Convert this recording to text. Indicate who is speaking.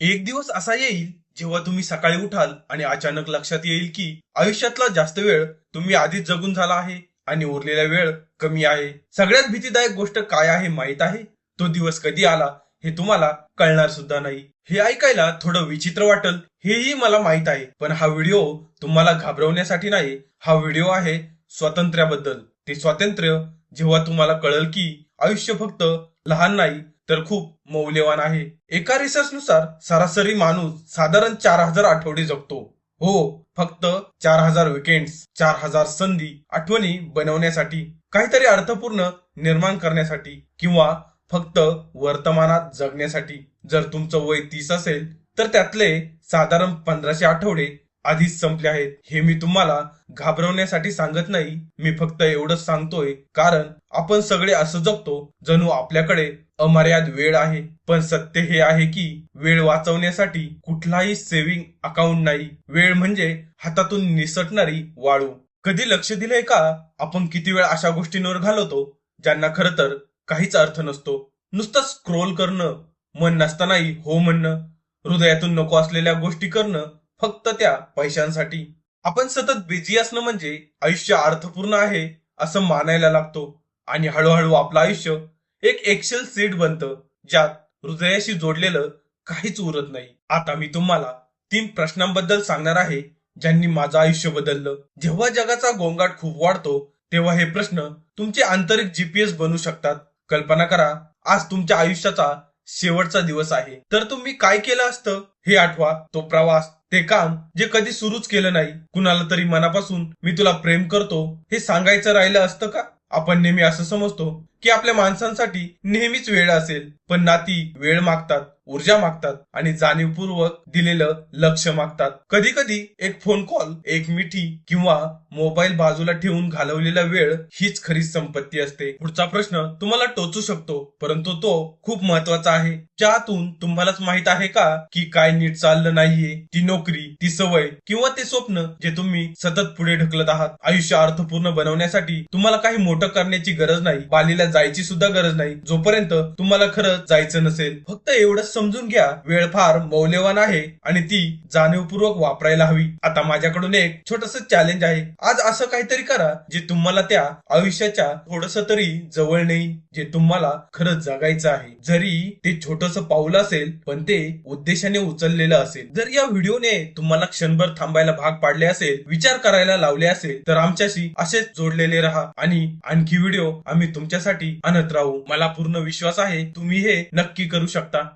Speaker 1: एक दिवस असा येईल जेव्हा तुम्ही सकाळी उठाल आणि अचानक लक्षात येईल की आयुष्यातला जास्त वेळ तुम्ही आधीच जगून झाला आहे आणि उरलेला वेळ कमी आहे. सगळ्यात भीतीदायक गोष्ट काय आहे माहीत आहे? तो दिवस कधी आला हे तुम्हाला कळणार सुद्धा नाही. हे ऐकायला थोडं विचित्र वाटल हेही मला माहीत आहे. पण हा व्हिडिओ तुम्हाला घाबरवण्यासाठी नाही हा व्हिडिओ आहे स्वातंत्र्याबद्दल. ते स्वातंत्र्य जेव्हा तुम्हाला कळल की आयुष्य फक्त लहान नाही तर खूप मौल्यवान आहे. एका रिसर्च नुसार सरासरी माणूस साधारण चार हजार आठवडे जगतो. हो फक्त चार हजार विकेंड्स चार हजार संधी आठवणी बनवण्यासाठी काहीतरी अर्थपूर्ण निर्माण करण्यासाठी किंवा फक्त वर्तमानात जगण्यासाठी. जर तुमचं वय तीस असेल तर त्यातले साधारण पंधराशे आठवडे आधीच संपले आहेत. हे मी तुम्हाला घाबरवण्यासाठी सांगत नाही. मी फक्त एवढंच सांगतोय. कारण आपण सगळे असं जगतो जणू आपल्याकडे अमर्याद वेळ आहे. पण सत्य हे आहे की वेळ वाचवण्यासाठी कुठलाही सेव्हिंग अकाउंट नाही. वेळ म्हणजे हातातून निसटणारी वाळू. कधी लक्ष दिलंय का? आपण किती वेळ अशा गोष्टींवर घालवतो ज्यांना खरं तर काहीच अर्थ नसतो. नुसतं स्क्रोल करणं मन नसतानाही हो म्हणणं हृदयातून नको असलेल्या गोष्टी करणं फक्त त्या पैशांसाठी. आपण सतत बिझी असणं म्हणजे आयुष्य अर्थपूर्ण आहे असं मानायला लागतो. आणि हळूहळू आपलं आयुष्य एक एक्सेल सीट बनतं ज्यात हृदयाशी जोडलेलं काहीच उरत नाही. आता मी तुम्हाला तीन प्रश्नांबद्दल सांगणार आहे ज्यांनी माझं आयुष्य बदललं. जेव्हा जगाचा गोंगाट खूप वाढतो तेव्हा हे प्रश्न तुमचे आंतरिक जीपीएस बनू शकतात. कल्पना करा आज तुमच्या आयुष्याचा शेवटचा दिवस आहे. तर तुम्ही काय केलं असतं? हे आठवा तो प्रवास ते काम जे कधी सुरूच केलं नाही. कुणाला तरी मनापासून मी तुला प्रेम करतो हे सांगायचं राहिलं असतं का? आपण नेहमी असं समजतो. की आपल्या माणसांसाठी नेहमीच वेळ असेल. पण नाती वेळ मागतात ऊर्जा मागतात आणि जाणीवपूर्वक दिलेलं लक्ष मागतात. कधी कधी एक फोन कॉल एक मिठी किंवा मोबाईल बाजूला ठेवून घालवलेला वेळ हीच खरी संपत्ती असते. पुढचा प्रश्न तुम्हाला टोचू शकतो परंतु तो खूप महत्त्वाचा आहे. ज्यातून तुम्हालाच माहीत आहे का की काय नीट चाललं नाहीये? ती नोकरी ती सवय किंवा ते स्वप्न जे तुम्ही सतत पुढे ढकलत आहात. आयुष्य अर्थपूर्ण बनवण्यासाठी तुम्हाला काही मोठं करण्याची गरज नाही. बालीला जायची सुद्धा गरज नाही. जोपर्यंत तुम्हाला खरंच जायचं नसेल फक्त एवढंच समजून घ्या वेळ फार मौल्यवान आहे आणि ती जाणीवपूर्वक वापरायला हवी. आता माझ्याकडून एक छोटस चॅलेंज आहे. आज असं काहीतरी करा जे तुम्हाला त्या आयुष्याच्या थोडस तरी जवळ नाही जे तुम्हाला खरंच जगायचं आहे. जरी ते छोटस पाऊल असेल पण ते उद्देशाने उचललेलं असेल. जर या व्हिडिओने तुम्हाला क्षणभर थांबायला भाग पाडले असेल विचार करायला लावले असेल तर आमच्याशी असेच जोडलेले राहा आणि आणखी व्हिडिओ आम्ही तुमच्यासाठी आणत राहू मला पूर्ण विश्वास आहे तुम्ही हे नक्की करू शकता.